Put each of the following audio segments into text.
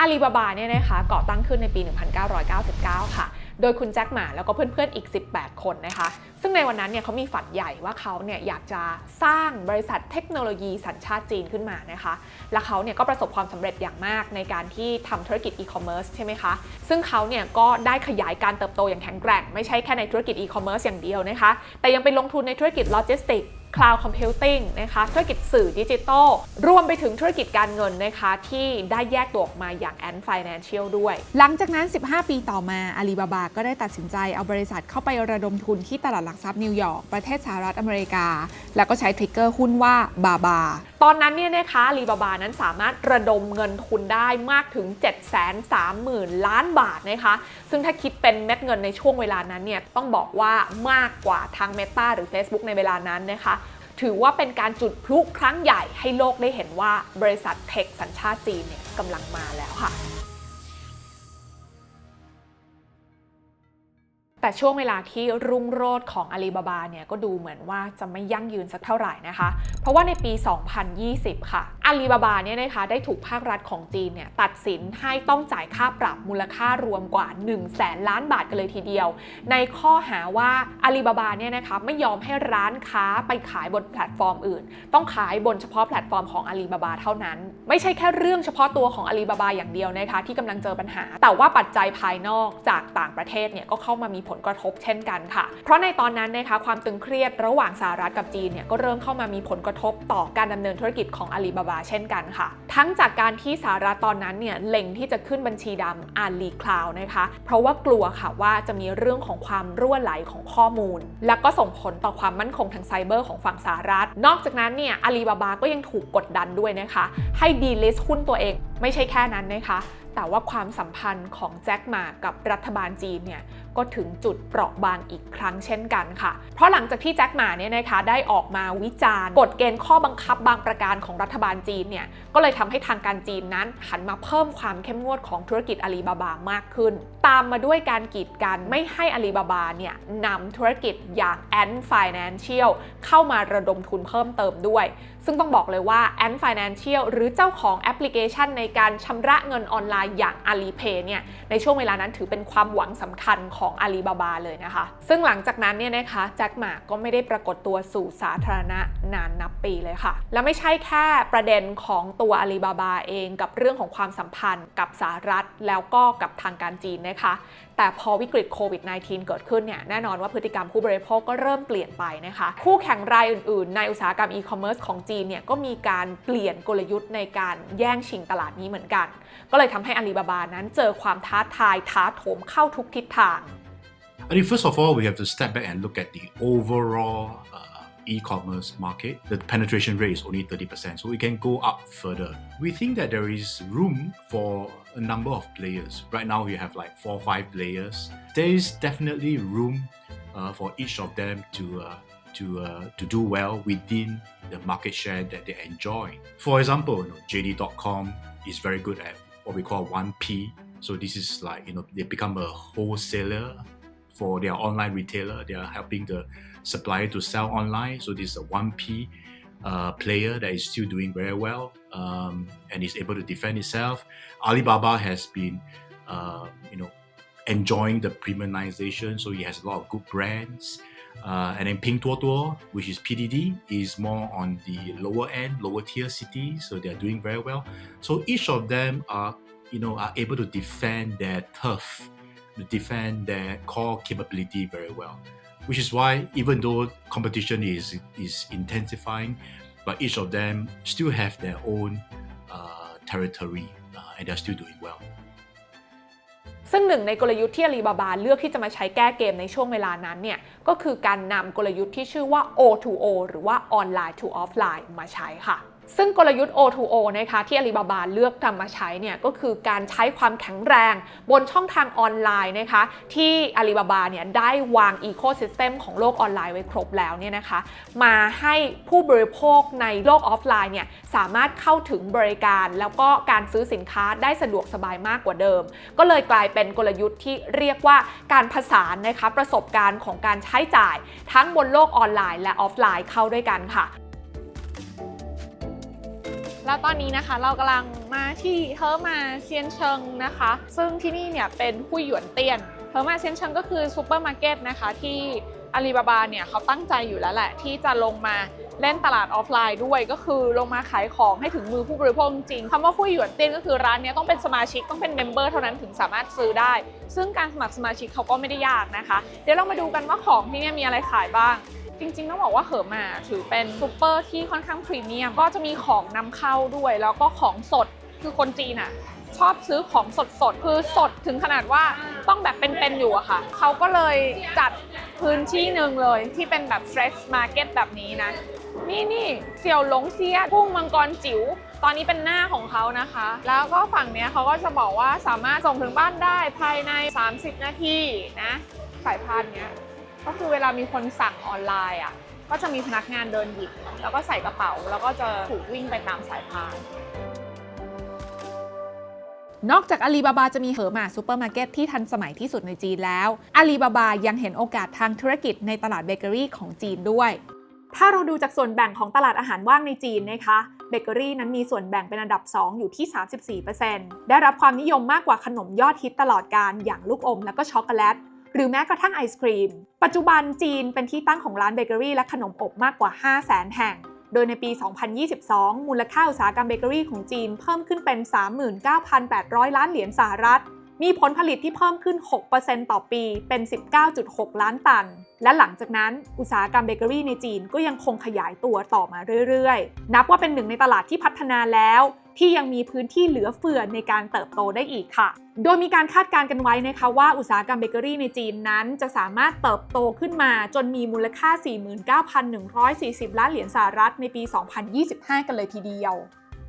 อาลีบาบาเนี่ยนะคะก่อตั้งขึ้นในปี 1999 ค่ะ โดยคุณแจ็คหมาแล้วก็เพื่อนๆอีก 18 คนนะคะ ซึ่งในวันนั้นเนี่ยเขามีฝันใหญ่ว่าเขาเนี่ยอยากจะสร้างบริษัทเทคโนโลยีสัญชาติจีนขึ้นมานะคะ และเขาเนี่ยก็ประสบความสำเร็จอย่างมากในการที่ทำธุรกิจอีคอมเมิร์ซใช่ไหมคะ ซึ่งเขาเนี่ยก็ได้ขยายการเติบโตอย่างแข็งแกร่ง ไม่ใช่แค่ในธุรกิจอีคอมเมิร์ซอย่างเดียวนะคะ แต่ยังไปลงทุนในธุรกิจโลจิสติก Cloud Computing นะคะธุรกิจสื่อดิจิทัลรวมไปถึงธุรกิจการเงินนะคะที่ได้แยกตัวออกมาอย่าง Ant Financial ด้วย หลังจากนั้น 15 ปีต่อมาอาลีบาบาก็ได้ตัดสินใจเอาบริษัทเข้าไประดมทุนที่ตลาดหลักทรัพย์นิวยอร์กประเทศสหรัฐอเมริกา แล้วก็ใช้ทริกเกอร์หุ้นว่าบาบาตอนนั้นเนี่ยนะคะลีบาบานั้นสามารถระดมเงินทุนได้มากถึง 730,000 ล้านบาทนะคะซึ่งถ้าคิดเป็นเม็ดเงินในช่วงเวลานั้นเนี่ยต้องบอกว่ามากกว่าทาง Meta หรือ Facebook ในเวลานั้นนะคะ ถือว่าเป็นการจุดพลุครั้งใหญ่ให้โลกได้เห็นว่าบริษัทเทคสัญชาติจีนเนี่ยกำลังมาแล้วค่ะ แต่ช่วงเวลาที่รุ่งโรจน์ของอาลีบาบาเนี่ยก็ดูเหมือนว่าจะไม่ยั่งยืนสักเท่าไหร่นะคะ เพราะว่าในปี 2020 ค่ะอาลีบาบาเนี่ยนะคะได้ถูกภาครัฐของจีนเนี่ยตัดสินให้ต้องจ่ายค่าปรับมูลค่ารวมกว่า 1 0 0 0 0แสนล้านบาทกันเลยทีเดียว ในข้อหาว่าอาลีบาบาเนี่ยนะคะไม่ยอมให้ร้านค้าไปขายบนแพลตฟอร์มอื่น ต้องขายบนเฉพาะแพลตฟอร์มของอาลีบาบาเท่านั้น ไม่ใช่แค่เรื่องเฉพาะตัวของอาลีบาบาอย่างเดียวนะคะที่กำลังเจอปัญหา แต่ว่าปัจจัยภายนอกจากต่างประเทศเนี่ยก็เข้ามามีผลกระทบเช่นกันค่ะ เพราะในตอนนั้นนะคะความตึงเครียดระหว่างสหรัฐกับจีนเนี่ยก็เริ่มเข้ามามีผลกระทบต่อการดำเนินธุรกิจของอาลีบาบาเช่นกันค่ะ ทั้งจากการที่สหรัฐตอนนั้นเนี่ยเล็งที่จะขึ้นบัญชีดำอาลีคลาวนะคะ เพราะว่ากลัวค่ะว่าจะมีเรื่องของความรั่วไหลของข้อมูล และก็ส่งผลต่อความมั่นคงทางไซเบอร์ของฝั่งสหรัฐ นอกจากนั้นเนี่ยอาลีบาบาก็ยังถูกกดดันด้วยนะคะ ให้ดีลิสหุ้นตัวเอง ไม่ใช่แค่นั้นนะคะ แต่ว่าความสัมพันธ์ของแจ็คหมากับรัฐบาลจีนเนี่ยก็ถึงจุดเปราะบางอีกครั้งเช่นกันค่ะ เพราะหลังจากที่แจ็คหมาเนี่ยนะคะได้ออกมาวิจารณ์กฎเกณฑ์ข้อบังคับบางประการของรัฐบาลจีนเนี่ยก็เลยทำให้ทางการจีนนั้นหันมาเพิ่มความเข้มงวดของธุรกิจอาลีบาบามากขึ้นตามมาด้วยการกีดกันไม่ให้อาลีบาบาเนี่ยนำธุรกิจอย่าง Ant Financial เข้ามาระดมทุนเพิ่มเติมด้วย ซึ่งต้องบอกเลยว่า Ant Financial หรือเจ้าของแอปพลิเคชันในการชำระเงินออนไลน์อย่าง Alipay เนี่ยในช่วงเวลานั้นถือเป็นความหวังสำคัญของอาลีบาบาเลยนะคะ ซึ่งหลังจากนั้นเนี่ยนะคะแจ็คหมาก็ไม่ได้ปรากฏตัวสู่สาธารณะนานนับปีเลยค่ะ และไม่ใช่แค่ประเด็นของตัวอาลีบาบาเองกับเรื่องของความสัมพันธ์กับสหรัฐแล้วก็กับทางการจีนนะคะ แต่พอวิกฤตโควิด -19 เกิดขึ้นเนี่ยแน่นอนว่าพฤติกรรมผู้บริโภคก็เริ่มเปลี่ยนไปนะคะ คู่แข่งรายอื่นๆ ในอุตสาหกรรมอีคอมเมิร์ซของจีนเนี่ยก็มีการเปลี่ยนกลยุทธ์ในการแย่งชิงตลาดนี้เหมือนกัน ก็เลยทำให้อาลีบาบานั้นเจอความท้าทายท้าโถมเข้าทุกทิศทาง I think first of all, we have to step back and look at the overall uh, e-commerce market. The penetration rate is only 30%, so we can go up further. We think that there is room for a number of players. Right now, we have like four or five players. There is definitely room uh, for each of them to uh, to uh, to do well within the market share that they enjoy. For example, you know, JD.com is very good at what we call 1P. So this is like you know they become a wholesaler for their online retailer. They are helping the supplier to sell online. So this is a 1P uh, player that is still doing very well um, and is able to defend itself. Alibaba has been, uh, you know, enjoying the premiumization. So it has a lot of good brands. Uh, and then Pinduoduo, which is PDD, is more on the lower end, lower tier cities. So they are doing very well. So each of them are, you know, are able to defend their turf defend their core capability very well. Which is why even though competition is is intensifying, but each of them still have their own uh, territory uh, and they're still doing well. ซึ่งหนึ่งในกลยุทธ์ที่อาลีบาบาเลือกที่จะมาใช้แก้เกมในช่วงเวลานั้นเนี่ยก็คือการนำกลยุทธ์ที่ชื่อว่า O2O หรือว่า Online to Offline มาใช้ค่ะ ซึ่งกลยุทธ์ O2O นะคะที่อาลีบาบาเลือกทำมาใช้เนี่ยก็คือการใช้ความแข็งแรงบนช่องทางออนไลน์นะคะที่อาลีบาบาเนี่ยได้วางอีโค y ิสเต็มของโลกออนไลน์ไว้ครบแล้วเนี่ยนะคะมาให้ผู้บริโภคในโลกออฟไลน์เนี่ยสามารถเข้าถึงบริการ แล้วก็การซื้อสินค้าได้สะดวกสบายมากกว่าเดิม ก็เลยกลายเป็นกลยุทธ์ที่เรียกว่าการผสานนะคะประสบการณ์ของการใช้จ่าย ทั้งบนโลกออนไลน์และออฟไลน์เข้าด้วยกันค่ะ แล้วตอนนี้นะคะเรากำลังมาที่เฮอร์มาเซียนเชิงนะคะ ซึ่งที่นี่เนี่ยเป็นหุยหยวนเตียนเฮอร์มาเซียนเชิงก็คือซูเปอร์มาร์เก็ตนะคะที่อาลีบาบาเนี่ยเขาตั้งใจอยู่แล้วแหละ ที่จะลงมาเล่นตลาดออฟไลน์ด้วยก็คือลงมาขายของให้ถึงมือผู้บริโภคจริงคำว่าหุยหยวนเตียนก็คือร้านนี้ต้องเป็นสมาชิกต้องเป็นเมมเบอร์เท่านั้นถึงสามารถซื้อได้ ซึ่งการสมัครสมาชิกเขาก็ไม่ได้ยากนะคะ เดี๋ยวเรามาดูกันว่าของที่นี่มีอะไรขายบ้าง จริงๆต้องบอกว่าเหอมาถือเป็นซูเปอร์ที่ค่อนข้างพรีเมียม ก็จะมีของนำเข้าด้วย แล้วก็ของสดคือคนจีนอะชอบซื้อของสดๆคือสดถึงขนาดว่าต้องแบบเป็นๆอยู่อะค่ะ เขาก็เลยจัดพื้นที่หนึ่งเลยที่เป็นแบบ fresh market แบบนี้นะ นี่นี่เสี่ยวหลงเซียกุ้งมังกรจิ๋วตอนนี้เป็นหน้าของเขานะคะ แล้วก็ฝั่งเนี้ยเขาก็จะบอกว่าสามารถส่งถึงบ้านได้ภายใน 30 นาทีนะ สายพานเนี้ย ก็คือเวลามีคนสั่งออนไลน์อะก็จะมีพนักงานเดินหยิบแล้วก็ใส่กระเป๋า แล้วก็จะถูกวิ่งไปตามสายพาน นอกจากอาลีบาบาจะมีเหอหมาซูเปอร์มาร์เก็ตที่ทันสมัยที่สุดในจีนแล้วอาลีบาบายังเห็นโอกาสทางธุรกิจในตลาดเบเกอรี่ของจีนด้วย ถ้าเราดูจากส่วนแบ่งของตลาดอาหารว่างในจีนนะคะเบเกอรี่นั้นมีส่วนแบ่งเป็นอันดับ 2 อยู่ที่ 34%ได้รับความนิยมมากกว่าขนมยอดฮิตตลอดการอย่างลูกอมและก็ช็อกโกแลต หรือแม้กระทั่งไอศครีม ปัจจุบันจีนเป็นที่ตั้งของร้านเบเกอรี่และขนมอบมากกว่า 5 0 0 0 0แห่ง โดยในปี 2022 มูลค่าอุตสาหกรรมเบเกอรี่ของจีนเพิ่มขึ้นเป็น 39,800 ล้านเหรียญสหรัฐ มีผลผลิตที่เพิ่มขึ้น 6%ต่อปีเป็น 19.6 ล้านตัน และหลังจากนั้นอุตสาหกรรมเบเกอรี่ในจีนก็ยังคงขยายตัวต่อมาเรื่อยๆ นับว่าเป็นหนึ่งในตลาดที่พัฒนาแล้ว ที่ยังมีพื้นที่เหลือเฟือในการเติบโตได้อีกค่ะ โดยมีการคาดการณ์กันไว้นะคะว่าอุตสาหกรรมเบเกอรี่ในจีนนั้น จะสามารถเติบโตขึ้นมาจนมีมูลค่า 49,140 ล้านเหรียญสหรัฐในปี 2025 กันเลยทีเดียว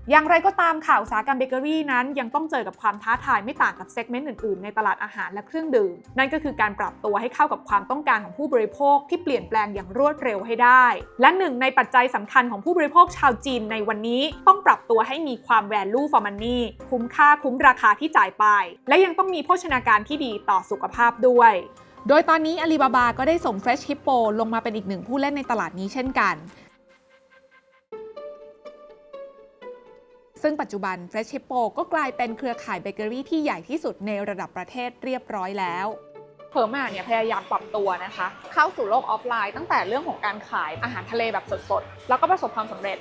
อย่างไรก็ตามค่ะอุตสาหกรรมเบเกอรี่นั้นยังต้องเจอกับความท้าทายไม่ต่างกับเซกเมนต์อื่นๆ ในตลาดอาหารและเครื่องดื่ม นั่นก็คือการปรับตัวให้เข้ากับความต้องการของผู้บริโภคที่เปลี่ยนแปลงอย่างรวดเร็วให้ได้ และหนึ่งในปัจจัยสำคัญของผู้บริโภคชาวจีนในวันนี้ต้องปรับตัวให้มีความ value for money คุ้มค่าคุ้มราคาที่จ่ายไป และยังต้องมีโภชนาการที่ดีต่อสุขภาพด้วยโดยตอนนี้อาลีบาบาก็ได้ส่ง Fresh Hippo ลงมาเป็นอีกหนึ่งผู้เล่นในตลาดนี้เช่นกัน ซึ่งปัจจุบัน Fresh Hippo ก็กลายเป็นเครือข่ายเบเกอรี่ที่ใหญ่ที่สุดในระดับประเทศเรียบร้อยแล้วเพอร์มาเนี่ยพยายามปรับตัวนะคะ เข้าสู่โลกออฟไลน์ตั้งแต่เรื่องของการขายอาหารทะเลแบบสดๆ แล้วก็ประสบความสำเร็จ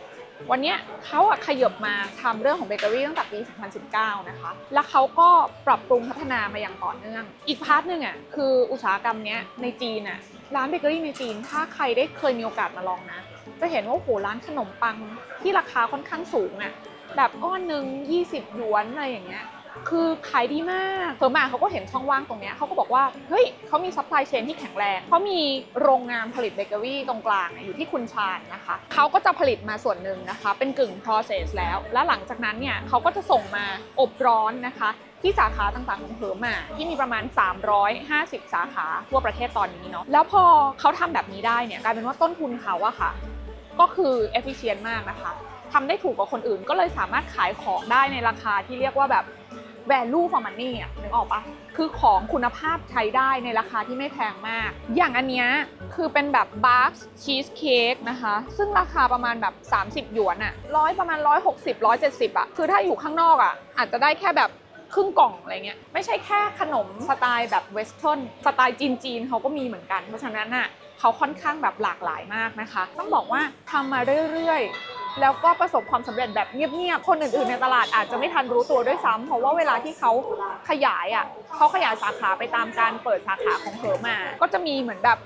วันนี้เขาอะขยบมาทำเรื่องของเบเกอรี่ตั้งแต่ปี 2019 นะคะ แล้วเขาก็ปรับปรุงพัฒนามาอย่างต่อเนื่อง อีกพาร์ทหนึ่งอะคืออุตสาหกรรมเนี้ยในจีนอะร้านเบเกอรี่ในจีน ถ้าใครได้เคยมีโอกาสมาลองนะ จะเห็นว่าโอ้โหร้านขนมปังที่ราคาค่อนข้างสูงอะ แบบก้อนหนึ่ง20 หยวนอะไรอย่างเงี้ยคือขายดีมากเพิ่มมาเขาก็เห็นช่องว่างตรงเนี้ยเขาก็บอกว่า เฮ้ยเขามีซัพพลายเชนที่แข็งแรงเขามีโรงงานผลิตเบเกอรี่ตรงกลางอยู่ที่คุนชานนะคะเขาก็จะผลิตมาส่วนหนึ่งนะคะ เป็นกึ่ง process แล้ว แล้วหลังจากนั้นเนี่ยเขาก็จะส่งมาอบร้อนนะคะ ที่สาขาต่างๆของเหิมอะที่มีประมาณ 350 สาขาทั่วประเทศตอนนี้เนาะแล้วพอเขาทำแบบนี้ได้เนี่ยกลายเป็นว่าต้นทุนเขาอะค่ะ ก็คือ efficient มากนะคะ ทำได้ถูกกว่าคนอื่น ก็เลยสามารถขายของได้ในราคาที่เรียกว่าแบบ value for money อะนึกออกปะคือของคุณภาพใช้ได้ในราคาที่ไม่แพงมาก อย่างอันเนี้ยคือเป็นแบบบาร์กชีสเค้กนะคะ ซึ่งราคาประมาณแบบ 30 หยวนอะร้อยประมาณ 160 170อะคือถ้าอยู่ข้างนอกอะอาจจะได้แค่แบบครึ่งกล่องอะไรเงี้ยไม่ใช่แค่ขนมสไตล์แบบเวสเทิร์นสไตล์จีนๆเขาก็มีเหมือนกัน เพราะฉะนั้นอะเขาค่อนข้างแบบหลากหลายมากนะคะ ต้องบอกว่าทำมาเรื่อยๆ แล้วก็ประสบความสำเร็จแบบเงียบๆ คนอื่นๆในตลาดอาจจะไม่ทันรู้ตัวด้วยซ้ำเพราะว่าเวลาที่เขาขยายอะเขาขยายสาขาไปตามการเปิดสาขาของเธอมา ก็จะมีเหมือนแบบ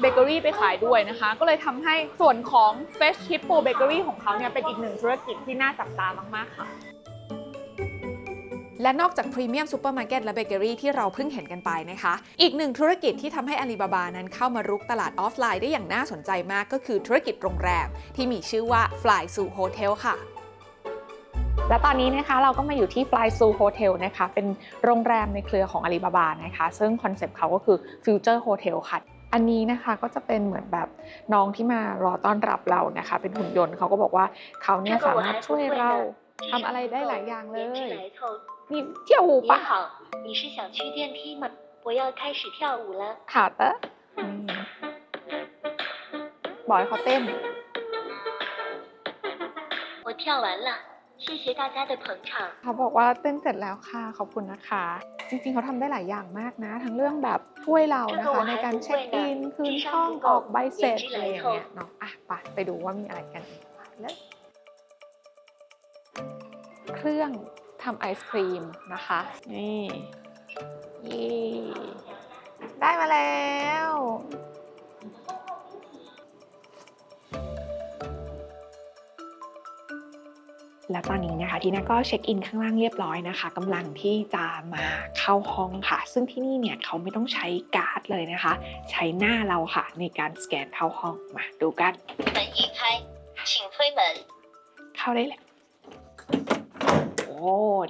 เบเกอรี่ไปขายด้วยนะคะ ก็เลยทำให้ส่วนของ Fresh Hippo Bakery ของเขาเนี่ยเป็นอีกหนึ่งธุรกิจที่น่าจับตามากๆค่ะ และนอกจากพรีเมียมซูเปอร์มาร์เก็ตและเบเกอรี่ที่เราเพิ่งเห็นกันไปนะคะ อีกหนึ่งธุรกิจที่ทำให้อาลีบาบานั้นเข้ามารุกตลาดออฟไลน์ได้อย่างน่าสนใจมากก็คือธุรกิจโรงแรม ที่มีชื่อว่า Fly s u Hotel ค่ะและตอนนี้นะคะเราก็มาอยู่ที่ Fly Zoo Hotel นะคะ เป็นโรงแรมในเครือของ Alibaba นะคะ ซึ่งคอนเซปต์เขาก็คือ Future Hotel ค่ะ อันนี้นะคะก็จะเป็นเหมือนแบบน้องที่มารอต้อนรับเรานะคะ เป็นหุ่นยนต์เขาก็บอกว่าเขาเนี่ยสามารถช่วยเรา ทำอะไรได้หลายอย่างเลยนี่เที่ยวหูปะขาดปะบอยเขาเต้น我跳完了，谢谢大家的捧场เขาบอกว่าเต้นเสร็จแล้วค่ะ ขอบคุณนะคะ จริงๆ เขาทำได้หลายอย่างมากนะ ทั้งเรื่องแบบช่วยเรานะคะ ในการเช็คอิน คืนช่องออกใบเสร็จอะไรอย่างเงี้ยเนาะอะไปไปดูว่ามีอะไรกันแล้ว เครื่องทำไอศครีมนะคะ นี่ยี่ได้มาแล้วและตอนนี้นะคะทีน่าก็เช็คอินข้างล่างเรียบร้อยนะคะกำลังที่จะมาเข้าห้องค่ะ ซึ่งที่นี่เนี่ยเขาไม่ต้องใช้การ์ดเลยนะคะ ใช้หน้าเราค่ะ ในการสแกนเข้าห้องมาดูกันเข้าได้แล้ว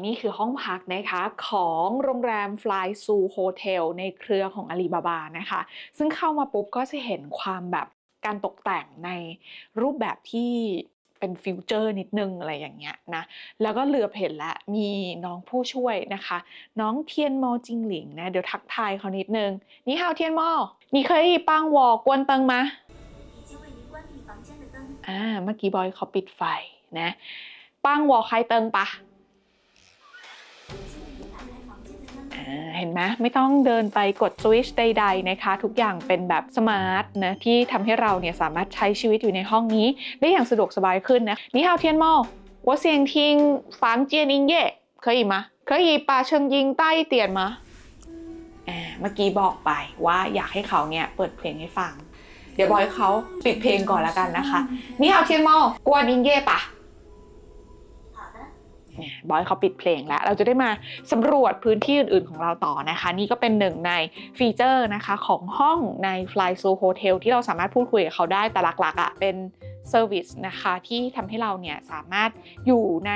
นี่คือห้องพักนะคะของโรงแรม Fly s ูโฮเทลในเครือของอาลีบาบานะคะ ซึ่งเข้ามาปุ๊บก็จะเห็นความแบบการตกแต่งในรูปแบบที่เป็นฟิวเจอร์นิดนึงอะไรอย่างเงี้ยนะ แล้วก็เหลือบเห็นละมีน้องผู้ช่วยนะคะ น้องเทียนมอจิงหลิงนะ เดี๋ยวทักทายเขานิดนึง นี่ฮาวเทียนมอ นี่เคยปังวอกวนเติงมาอ่าเมื่อกี้บอยเขาปิดไฟนะปังวอใครเติงปะ เห็นไหมไม่ต้องเดินไปกดสวิชใด ๆ นะคะ ทุกอย่างเป็นแบบสมาร์ทนะที่ทำให้เราเนี่ยสามารถใช้ชีวิตอยู่ในห้องนี้ ได้อย่างสะดวกสบายขึ้นนะนี่ฮาวเทียนโมอว่าเสียงทิงฟังเจียนอิงเย่เคยมะเคยปาเชิงยิงใต้เตียนมะเมื่อกี้บอกไปว่าอยากให้เขาเนี่ยเปิดเพลงให้ฟัง เดี๋ยวบอยเขาปิดเพลงก่อนแล้วกันนะคะ นี่ฮาวเทียนโมอกวนอิงเย่ปะ บอยเขาปิดเพลงแล้ว เราจะได้มาสำรวจพื้นที่อื่นๆของเราต่อนะคะ นี่ก็เป็นหนึ่งในฟีเจอร์นะคะของห้องใน Fly Zoo Hotel ที่เราสามารถพูดคุยกับเขาได้แต่หลักๆอะ่ะเป็น เซอร์วิสนะคะที่ทำให้เราเนี่ยสามารถอยู่ใน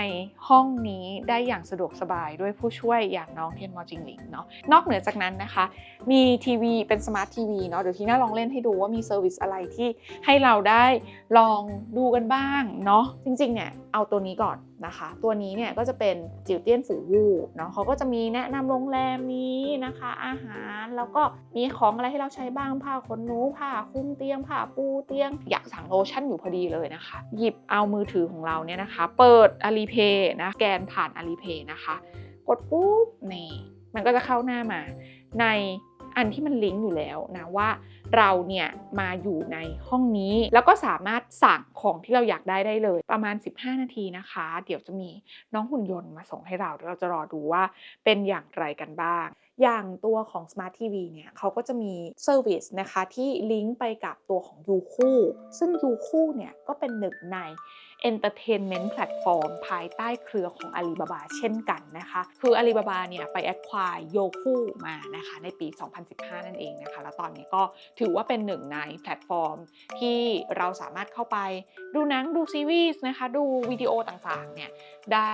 ห้องนี้ได้อย่างสะดวกสบายด้วยผู้ช่วยอย่างน้องเทียนมอจิงหลิงเนาะนอกเหนือจากนั้นนะคะ มีทีวีเป็นสมาร์ททีวีเนาะเดี๋ยวทีน่าลองเล่นให้ดูว่ามีเซอร์วิสอะไรที่ให้เราได้ลองดูกันบ้างเนาะจริงๆเนี่ยเอาตัวนี้ก่อนนะคะ ตัวนี้เนี่ยก็จะเป็นจิวเตี้ยนฝูวูเนาะเขาก็จะมีแนะนำโรงแรมนี้นะคะ อาหารแล้วก็มีของอะไรให้เราใช้บ้างผ้าขนหนูผ้าคลุมเตียงผ้าปูเตียง อยากสั่งโลชั่นอยู่พอดีเลยนะคะ หยิบเอามือถือของเราเนี่ยนะคะ เปิด Alipay นะแกนผ่าน Alipay นะคะ กดปุ๊บนี่มันก็จะเข้าหน้ามา ในอันที่มันลิงก์อยู่แล้วนะว่าเราเนี่ยมาอยู่ในห้องนี้ แล้วก็สามารถสั่งของที่เราอยากได้ได้เลย ประมาณ 15 นาทีนะคะ เดี๋ยวจะมีน้องหุ่นยนต์มาส่งให้เราเดี๋ยวเราจะรอดูว่าเป็นอย่างไรกันบ้าง อย่างตัวของ Smart TV เนี่ยเขาก็จะมีเซอร์วิสนะคะ ที่ลิงก์ไปกับตัวของ Youku ซึ่ง Youku เนี่ยก็เป็นหนึ่งใน Entertainment Platform ภายใต้เครือของ Alibaba เช่นกันนะคะ คือ Alibaba เนี่ยไป acquire Youku มานะคะในปี 2015 นั่นเองนะคะ แล้วตอนนี้ก็ถือว่าเป็นหนึ่งในแพลตฟอร์ม ที่เราสามารถเข้าไปดูหนังดูซีรีส์นะคะ ดูวิดีโอต่างๆเนี่ยได้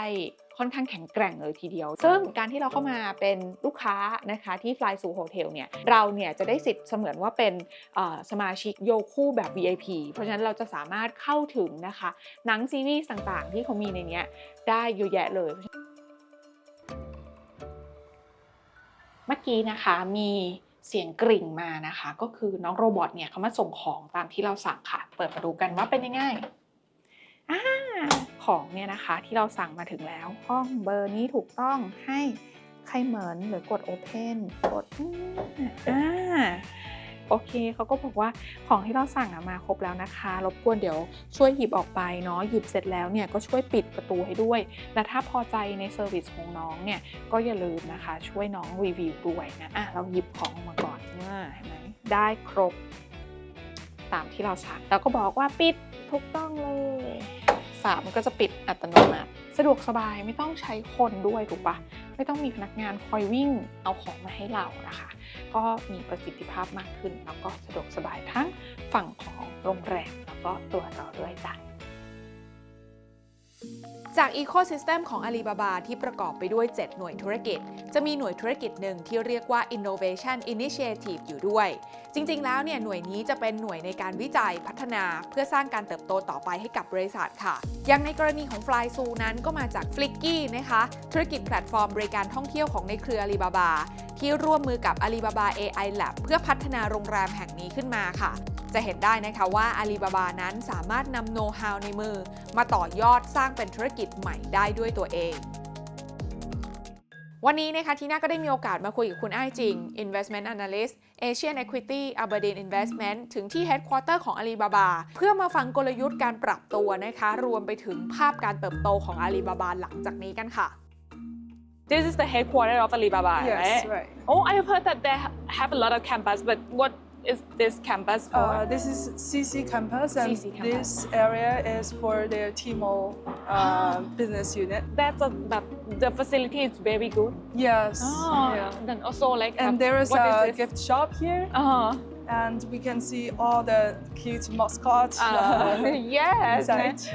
ค่อนข้างแข็งแกร่งเลยทีเดียว ซึ่งการที่เราเข้ามาเป็นลูกค้านะคะที่ Fly สู่โฮเทลเนี่ยเราเนี่ยจะได้สิทธิ์เสมือนว่าเป็นเอ่อสมาชิกโยคู่แบบ VIP เพราะฉะนั้นเราจะสามารถเข้าถึงนะคะหนังซีรีส์ต่างๆ ที่เขามีในเนี้ยได้เยอะแยะเลยเมื่อกี้นะคะมีเสียงกริ่งมานะคะ ก็คือน้องโรบอทเนี่ยเขามาส่งของตามที่เราสั่งค่ะ เปิดมาดูกันว่าเป็นยังไงอ่า ของเนี่ยนะคะที่เราสั่งมาถึงแล้ว ห้องเบอร์นี้ถูกต้องให้ใครเหมือนหรือกด Open กดอ่าโอเคเขาก็บอกว่าของที่เราสั่งมาครบแล้วนะคะ รบกวนเดี๋ยวช่วยหยิบออกไปเนาะหยิบเสร็จแล้วเนี่ยก็ช่วยปิดประตูให้ด้วย และถ้าพอใจในเซอร์วิสของน้องเนี่ยก็อย่าลืมนะคะ ช่วยน้องรีวิวด้วยนะอะเราหยิบของมาก่อนว่าเห็นไหมได้ครบ ตามที่เราสั่งแล้วก็บอกว่าปิดถูกต้องเลย ฝามันก็จะปิดอัตโนมัติสะดวกสบายไม่ต้องใช้คนด้วยถูกปะไม่ต้องมีพนักงานคอยวิ่งเอาของมาให้เรานะคะ ก็มีประสิทธิภาพมากขึ้น แล้วก็สะดวกสบายทั้งฝั่งของโรงแรมแล้วก็ตัวเราด้วยจ้ะ จาก Ecosystem ของ Alibaba ที่ประกอบไปด้วย 7 หน่วยธุรกิจ จะมีหน่วยธุรกิจหนึ่งที่เรียกว่า Innovation Initiative อยู่ด้วย จริงๆ แล้วเนี่ยหน่วยนี้จะเป็นหน่วยในการวิจัยพัฒนาเพื่อสร้างการเติบโตต่อไปให้กับบริษัทค่ะ อย่างในกรณีของ Fly Zoo นั้นก็มาจาก Flicky นะคะ ธุรกิจแพลตฟอร์มบริการท่องเที่ยวของในเครือ Alibaba ที่ร่วมมือกับ Alibaba AI Lab เพื่อพัฒนาโรงแรมแห่งนี้ขึ้นมาค่ะ จะเห็นได้นะคะว่าอาลีบาบานั้นสามารถนำโน้ตฮาวในมือ มาต่อยอดสร้างเป็นธุรกิจใหม่ได้ด้วยตัวเองวันนี้นะคะทีน่าก็ได้มีโอกาสมาคุยกับคุณอ้ายจริง Investment Analyst Asian Equity Aberdeen Investment ถึงที่ Headquarter ของ Alibaba เพื่อมาฟังกลยุทธ์การปรับตัวนะคะ รวมไปถึงภาพการเติบโตของ Alibaba หลังจากนี้กันค่ะ This is the headquarters of Alibaba, Yes, right? right. Oh, I have heard that they ha- have a lot of campus, but what is this campus for? Uh, this is CC campus, and CC campus. this area is for their Tmall uh, business unit. That's a, that the facility is very good. Yes. Oh, yeah. then also like And there is a this? gift shop here, Uh-huh. and we can see all the cute mascots. Uh, yes,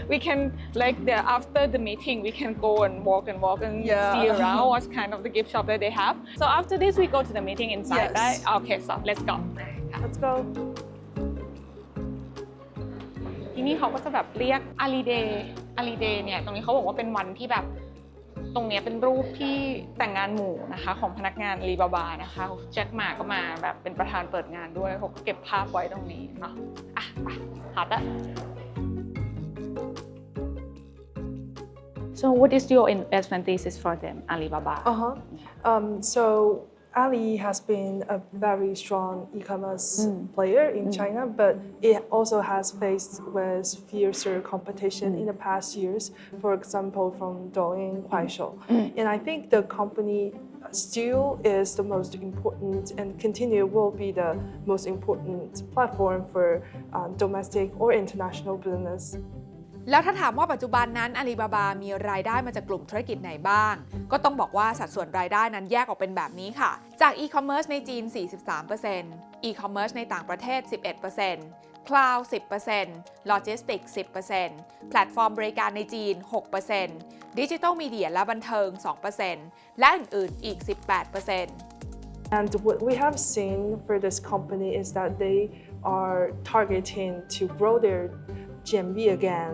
we can like the after the meeting we can go and walk and walk and Yeah. see around what kind of the gift shop that they have. So after this we go to the meeting inside, Yes. right? Okay, so let's go. Let's go. ที่นี่เขาก็จะแบบเรียกอารีเดย์อารีเดย์เนี่ย ตรงนี้เขาบอกว่าเป็นวันที่แบบตรงเนี้ยเป็นรูปที่แต่งงานหมู่นะคะ ของพนักงานรีบาบานะคะแจ็คหมาก็มาแบบเป็นประธานเปิดงานด้วยเขาก็เก็บภาพไว้ตรงนี้เนาะอะไปหาละ So what is your investment thesis for them, Alibaba? Uh huh. Um, so Ali has been a very strong e-commerce mm. player in mm. China, but it also has faced with fiercer competition mm. in the past years. For example, from Douyin, Kuaishou, and I think the company still is the most important and continue will be the most important platform for uh, domestic or international business. แล้วถ้าถามว่าปัจจุบันนั้นอาลีบาบามีรายได้มาจากกลุ่มธุรกิจไหนบ้าง ก็ต้องบอกว่าสัดส่วนรายได้นั้นแยกออกเป็นแบบนี้ค่ะ จากอีคอมเมิร์ซในจีน 43%อีคอมเมิร์ซในต่างประเทศ 11% Cloud 10% Logistics 10%แพลตฟอร์มบริการในจีน 6%ดิจิทัลมีเดียและบันเทิง 2%และอื่นๆ อีก 18% And what we have seen for this company is that they are targeting to grow their GMV again.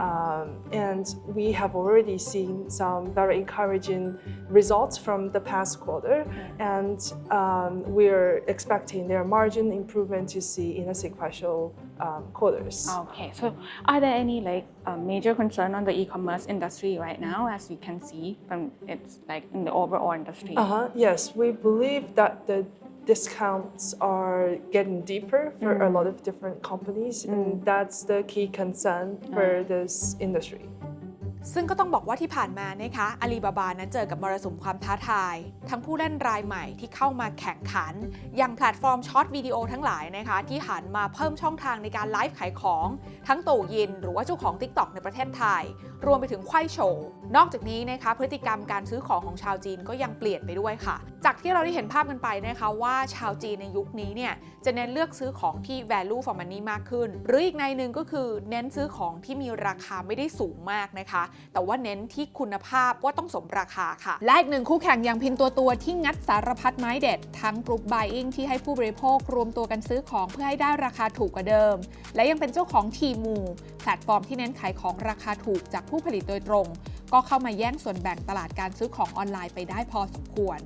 Um, and we have already seen some very encouraging results from the past quarter. And um, we're expecting their margin improvement to see in a sequential um, quarters. Okay, so are there any like uh, major concern on the e-commerce industry right now, as we can see from it's like in the overall industry? Uh-huh. Yes, we believe that the discounts are getting deeper for a lot of different companies, and that's the key concern for this industry. ซึ่งก็ต้องบอกว่าที่ผ่านมานะคะอาลีบาบานั้นเจอกับมรสุมความท้าทาย ทั้งผู้เล่นรายใหม่ที่เข้ามาแข่งขัน อย่างแพลตฟอร์มช็อตวิดีโอทั้งหลายนะคะ ที่หันมาเพิ่มช่องทางในการไลฟ์ขายของ ทั้งตู่ยิน หรือว่าเจ้าของ TikTok ในประเทศไทย รวมไปถึงไขว้โชว์ นอกจากนี้นะคะพฤติกรรมการซื้อของของชาวจีนก็ยังเปลี่ยนไปด้วยค่ะ จากที่เราได้เห็นภาพกันไปนะคะว่าชาวจีนในยุคนี้เนี่ยจะเน้นเลือกซื้อของที่ value for money มากขึ้น หรืออีกในหนึ่งก็คือเน้นซื้อของที่มีราคาไม่ได้สูงมากนะคะ แต่ว่าเน้นที่คุณภาพว่าต้องสมราคาค่ะ และอีกหนึ่งคู่แข่งอย่างพินตัวตัวที่งัดสารพัดไม้เด็ด ทั้งกรุ๊ป buying ที่ให้ผู้บริโภครวมตัวกันซื้อของเพื่อให้ได้ราคาถูกกว่าเดิม และยังเป็นเจ้าของทีมูแพลตฟอร์มที่เน้นขายของราคาถูกจากผู้ผลิตโดยตรงก็เข้ามาแย่งส่วนแบ่งตลาดการซื้อของออนไลน์ไปได้พอสมควร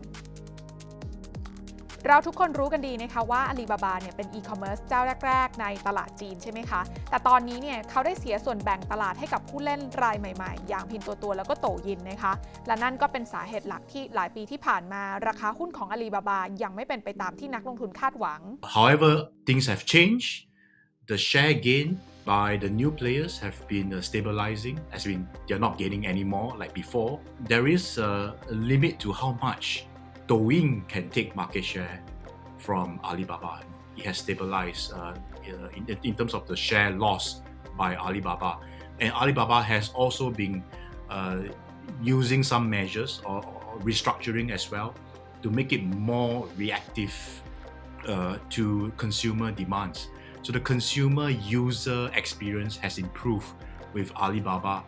เราทุกคนรู้กันดีนะคะว่าอาลีบาบาเนี่ยเป็นอีคอมเมิร์ซเจ้าแรก ๆ ในตลาดจีนใช่ไหมคะ แต่ตอนนี้เนี่ยเขาได้เสียส่วนแบ่งตลาดให้กับผู้เล่นรายใหม่ๆ อย่างพินตัวตัวแล้วก็โตยินนะคะ และนั่นก็เป็นสาเหตุหลักที่หลายปีที่ผ่านมาราคาหุ้นของอาลีบาบายังไม่เป็นไปตามที่นักลงทุนคาดหวัง However, things have changed. The share gain by the new players have been uh, stabilizing, as in they're not gaining anymore like before. There is a limit to how much Douyin can take market share from Alibaba. It has stabilized uh, in, in terms of the share loss by Alibaba, and Alibaba has also been uh, using some measures or, or restructuring as well to make it more reactive uh, to consumer demands. So the consumer user experience has improved with Alibaba.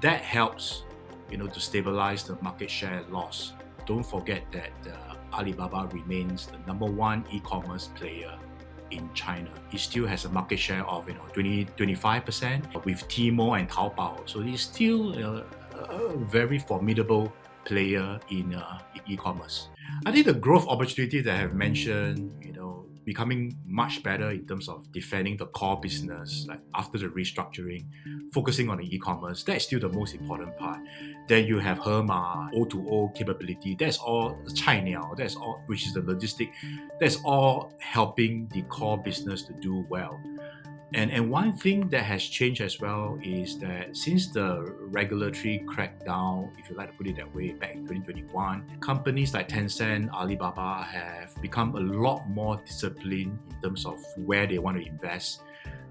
That helps, you know, to stabilize the market share loss. Don't forget that uh, Alibaba remains the number one e-commerce player in China. It still has a market share of you know 20 25% with Tmall and Taobao. So it's still uh, a very formidable player in uh, e-commerce. I think the growth opportunity that I have mentioned, becoming much better in terms of defending the core business, like after the restructuring, focusing on the e-commerce. That's still the most important part. Then you have Herma, O2O capability. That's all China. That's all, which is the logistic. That's all helping the core business to do well. And, and one thing that has changed as well is that since the regulatory crackdown, if you like to put it that way, back in 2021, companies like Tencent, Alibaba have become a lot more disciplined in terms of where they want to invest.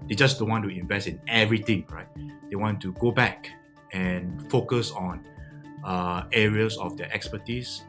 They just don't want to invest in everything, right? They want to go back and focus on uh, areas of their expertise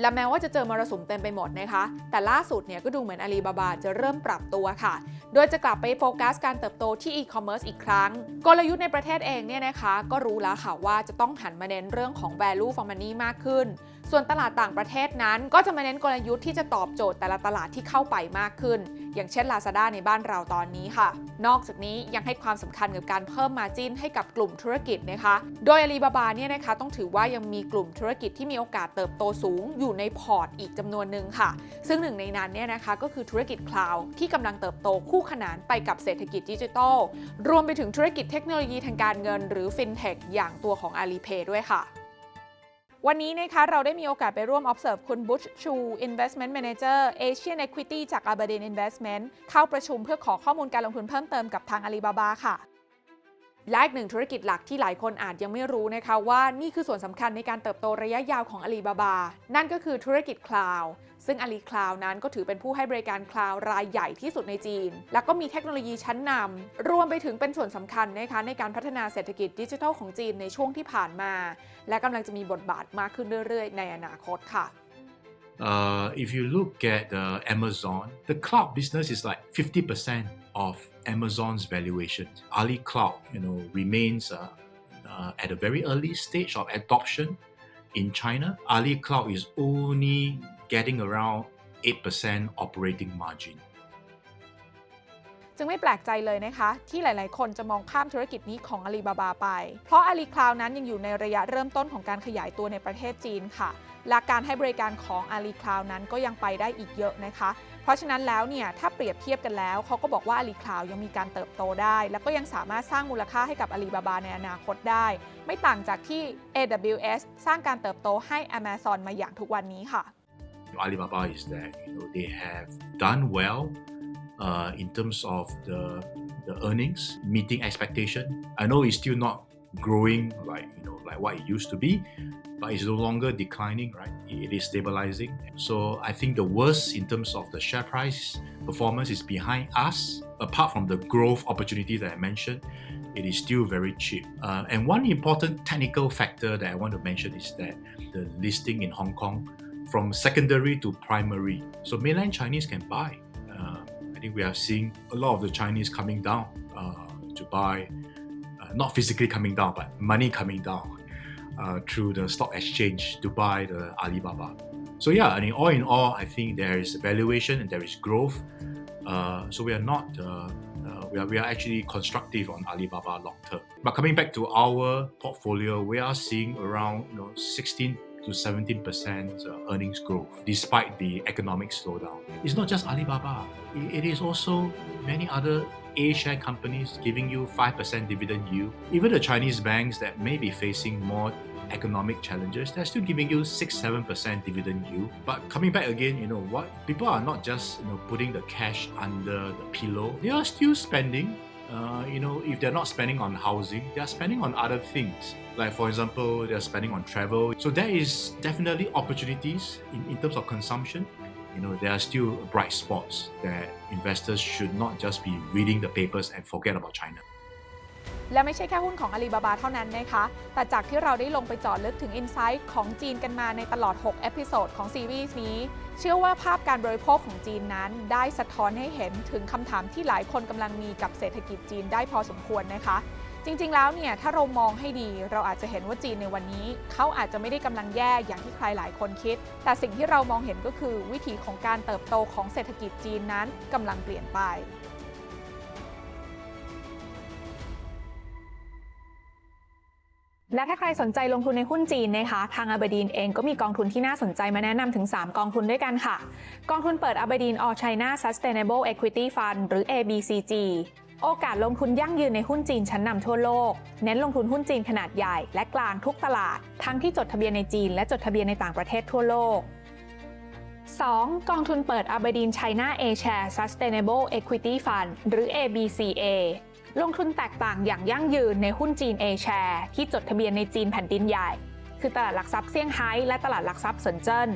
และแม้ว่าจะเจอมรสุมเต็มไปหมดนะคะ แต่ล่าสุดเนี่ยก็ดูเหมือนอาลีบาบาจะเริ่มปรับตัวค่ะ โดยจะกลับไปโฟกัสการเติบโตที่อีคอมเมิร์ซอีกครั้ง กลยุทธ์ในประเทศเองเนี่ยนะคะ ก็รู้แล้วค่ะว่าจะต้องหันมาเน้นเรื่องของ value for money มากขึ้น ส่วนตลาดต่างประเทศนั้น ก็จะมาเน้นกลยุทธ์ที่จะตอบโจทย์แต่ละตลาดที่เข้าไปมากขึ้น อย่างเช่น Lazada ในบ้านเราตอนนี้ค่ะ นอกจากนี้ยังให้ความสำคัญกับการเพิ่มมาจิ้นให้กับกลุ่มธุรกิจนะคะ โดยอาลีบาบาเนี่ยนะคะต้องถือว่ายังมีกลุ่มธุรกิจที่มีโอกาสเติบโตสูงอยู่ในพอร์ตอีกจำนวนหนึ่งค่ะ ซึ่งหนึ่งในนั้นเนี่ยนะคะก็คือธุรกิจคลาวด์ที่กำลังเติบโตคู่ขนานไปกับเศรษฐกิจดิจิทัล รวมไปถึงธุรกิจเทคโนโลยีทางการเงิน หรือ FinTech อย่างตัวของ Alipay ด้วยค่ะ วันนี้นะคะเราได้มีโอกาสไปร่วม observe คุณบุชชู Investment Manager Asian Equity จาก Aberdeen Investment เข้าประชุมเพื่อขอข้อมูลการลงทุนเพิ่มเติมกับทาง Alibaba ค่ะ และอีกหนึ่งธุรกิจหลักที่หลายคนอาจยังไม่รู้นะคะว่านี่คือส่วนสำคัญในการเติบโตระยะยาวของ Alibaba นั่นก็คือธุรกิจคลาวด์ซึ่ง Ali Cloud นั้นก็ถือเป็นผู้ให้บริการคลาวด์รายใหญ่ที่สุดในจีน แล้วก็มีเทคโนโลยีชั้นนำรวมไปถึงเป็นส่วนสำคัญนะคะในการพัฒนาเศรษฐกิจดิจิทัลของจีนในช่วงที่ผ่านมา และกำลังจะมีบทบาทมากขึ้นเรื่อยๆ ในอนาคตค่ะ Uh, if you look at uh, Amazon, the cloud business is like 50% of Amazon's valuation. Ali Cloud, you know, remains uh, uh, at a very early stage of adoption in China. Ali Cloud is only getting around 8% operating margin. จึงไม่แปลกใจเลยนะคะ ที่หลาย ๆ คนจะมองข้ามธุรกิจนี้ของอาลีบาบาไป เพราะอาลีคลาวนั้นยังอยู่ในระยะเริ่มต้นของการขยายตัวในประเทศจีนค่ะ และการให้บริการของอาลีคลาวนั้นก็ยังไปได้อีกเยอะนะคะ เพราะฉะนั้นแล้วเนี่ยถ้าเปรียบเทียบกันแล้วเขาก็บอกว่า Ali Cloud ยังมีการเติบโตได้ แล้วก็ยังสามารถสร้างมูลค่าให้กับ Alibaba ในอนาคตได้ ไม่ต่างจากที่ AWS สร้างการเติบโตให้ Amazon มาอย่างทุกวันนี้ค่ะ Alibaba is that you know they have done well uh, in terms of the the earnings meeting expectation. I know it's still not growing like you know like what it used to be, but it's no longer declining, right? It is stabilizing. So I think the worst in terms of the share price performance is behind us. Apart from the growth opportunity that I mentioned, it is still very cheap. Uh, and one important technical factor that I want to mention is that the listing in Hong Kong from secondary to primary. So mainland Chinese can buy. Uh, I think we are seeing a lot of the Chinese coming down uh, to buy, not physically coming down, but money coming down uh, through the stock exchange to buy the Alibaba. So yeah, I mean, all in all, I think there is valuation and there is growth. Uh, so we are not. Uh, uh, we are, we are actually constructive on Alibaba long term. But coming back to our portfolio, we are seeing around you know 16 to 17% uh, earnings growth despite the economic slowdown. It's not just Alibaba, it is also many other A share companies giving you 5% dividend yield. Even the Chinese banks that may be facing more economic challenges, they're still giving you 6 7% dividend yield. But coming back again, you know what? People are not just you know putting the cash under the pillow, they are still spending uh, you know, if they're not spending on housing, they are spending on other things. Like, for example, they're spending on travel. So, there is definitely opportunities in, in terms of consumption. You know, there are still bright spots that investors should not just be reading the papers and forget about China. และไม่ใช่แค่หุ้นของ Alibaba เท่านั้นนะคะ แต่จากที่เราได้ลงไปจาะลึกถึง i n s i ซต์ของจีนกันมาในตลอด 6 เอพิโซดของซีรีส์นี้ เชื่อว่าภาพการบริโภคของจีนนั้น ได้สะท้อนให้เห็นถึงคำถามที่หลายคนกำลังมีกับเศรษฐกิจจีนได้พอสมควรนะคะ จริงๆ แล้วเนี่ยถ้าเรามองให้ดีเราอาจจะเห็นว่าจีนในวันนี้ เขาอาจจะไม่ได้กำลังแย่อย่างที่ใครหลายคนคิด แต่สิ่งที่เรามองเห็นก็คือวิถีของการเติบโตของเศรษฐกิจจีนนั้นกำลังเปลี่ยนไปและถ้าใครสนใจลงทุนในหุ้นจีนนะคะ ทาง Aberdeen เองก็มีกองทุนที่น่าสนใจมาแนะนำถึง 3 กองทุนด้วยกันค่ะ กองทุนเปิด Aberdeen All China Sustainable Equity Fund หรือ ABCG โอกาสลงทุนยั่งยืนในหุ้นจีนชั้นนำทั่วโลก เน้นลงทุนหุ้นจีนขนาดใหญ่และกลางทุกตลาด ทั้งที่จดทะเบียนในจีนและจดทะเบียนในต่างประเทศทั่วโลก 2. กองทุนเปิด Aberdeen China Asia Sustainable Equity Fund หรือ ABCA ลงทุนแตกต่างอย่างยั่งยืนในหุ้นจีน A Share ที่จดทะเบียนในจีนแผ่นดินใหญ่ คือตลาดหลักทรัพย์เซี่ยงไฮ้และตลาดหลักทรัพย์เซินเจิ้น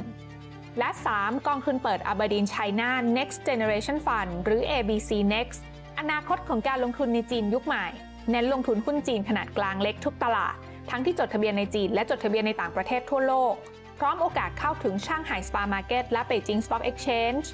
และ 3. กองทุนเปิด Aberdeen China Next Generation Fund หรือ ABC Next อนาคตของการลงทุนในจีนยุคใหม่ เน้นลงทุนหุ้นจีนขนาดกลางเล็กทุกตลาด ทั้งที่จดทะเบียนในจีนและจดทะเบียนในต่างประเทศทั่วโลก พร้อมโอกาสเข้าถึงช่างไห่ Star Market และเปจิงสต็อกเอ็กชแนนจ์